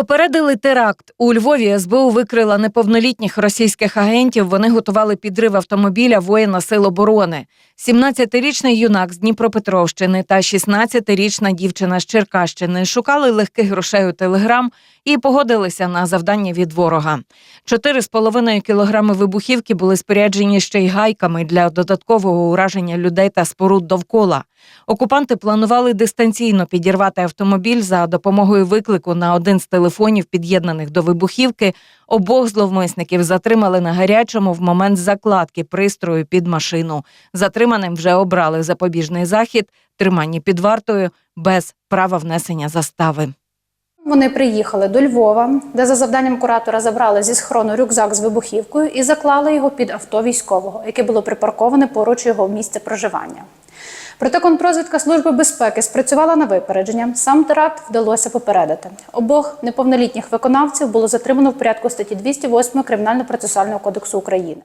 Попередили теракт. У Львові СБУ викрила неповнолітніх російських агентів. Вони готували підрив автомобіля воїна Сил оборони. 17-річний юнак з Дніпропетровщини та 16-річна дівчина з Черкащини шукали легких грошей у Телеграм і погодилися на завдання від ворога. 4,5 кілограми вибухівки були споряджені ще й гайками для додаткового ураження людей та споруд довкола. Окупанти планували дистанційно підірвати автомобіль за допомогою виклику на один з телефонів, під'єднаних до вибухівки. Обох зловмисників затримали на гарячому в момент закладки пристрою під машину. Затриманим вже обрали запобіжний захід, тримання під вартою без права внесення застави. Вони приїхали до Львова, де за завданням куратора забрали зі схорону рюкзак з вибухівкою і заклали його під авто військового, яке було припарковане поруч його місця проживання. Проте контрозвідка Служби безпеки спрацювала на випередження. Сам теракт вдалося попередити. Обох неповнолітніх виконавців було затримано в порядку статті 208 Кримінально-процесуального кодексу України.